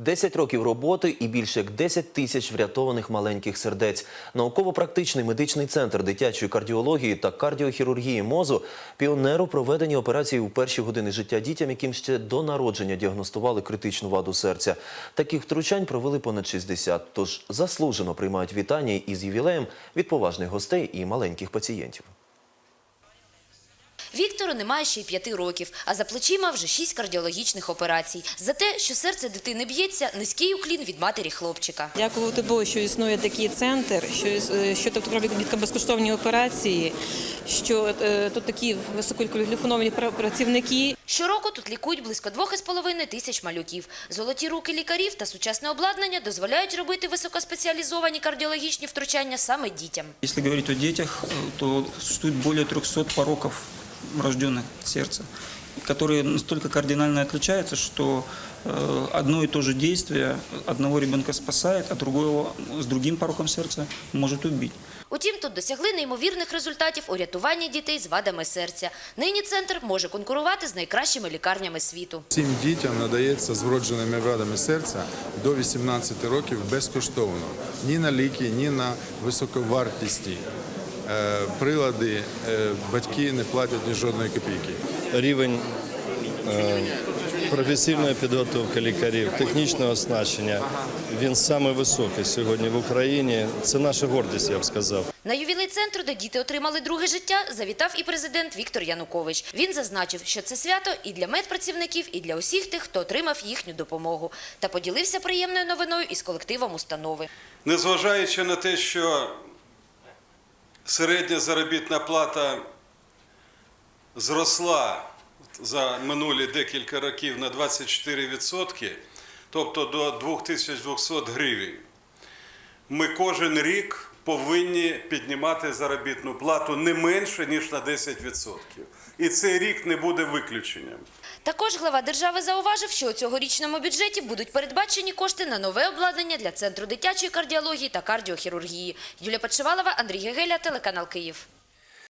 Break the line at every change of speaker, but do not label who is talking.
10 років роботи і більше як 10 тисяч врятованих маленьких сердець. Науково-практичний медичний центр дитячої кардіології та кардіохірургії мозу піонер у проведенні операції у перші години життя дітям, яким ще до народження діагностували критичну ваду серця. Таких втручань провели понад 60, тож заслужено приймають вітання із ювілеєм від поважних гостей і маленьких пацієнтів.
Віктору немає ще й п'яти років, а за плечима вже шість кардіологічних операцій. За те, що серце дитини б'ється, низький уклін від матері хлопчика.
Дякувати Богу, що існує такий центр, що, що тут роблять безкоштовні операції, що е, тут такі висококваліфіковані пра- працівники.
Щороку тут лікують близько двох із половиною тисяч малюків. Золоті руки лікарів та сучасне обладнання дозволяють робити високоспеціалізовані кардіологічні втручання саме дітям.
Если говорить о детях, э, то существует более 300 пороков врожденных сердца, которые настолько кардинально отличаются, что э, одно и то же действие одного ребенка спасает, а другого с другим пороком сердца может убить.
Утім, тут досягли неймовірних результатів у рятуванні дітей з вадами серця. Нині центр може конкурувати з найкращими лікарнями світу.
Цим дітям надається з вродженими вадами серця до 18 років безкоштовно. Ні на ліки, ні на високовартісні е, прилади е, батьки не платять ні жодної копійки.
рівень е, професійної підготовки лікарів, технічного оснащення. Він саме високий сьогодні в Україні. Це наша гордість, я б сказав.
На ювілей центру, де діти отримали друге життя, завітав і президент Віктор Янукович. Він зазначив, що це свято і для медпрацівників, і для усіх тих, хто отримав їхню допомогу, та поділився приємною новиною із колективом установи.
Незважаючи на те, що середня заробітна плата зросла за минулі декілька років на 24%, тобто до 2200 гривень, ми кожен рік повинні піднімати заробітну плату не менше, ніж на 10%. І цей рік не буде виключенням.
Також глава держави зауважив, що у цьогорічному бюджеті будуть передбачені кошти на нове обладнання для центру дитячої кардіології та кардіохірургії. Юлія Печевалова, Андрій Гегеля, телеканал Київ.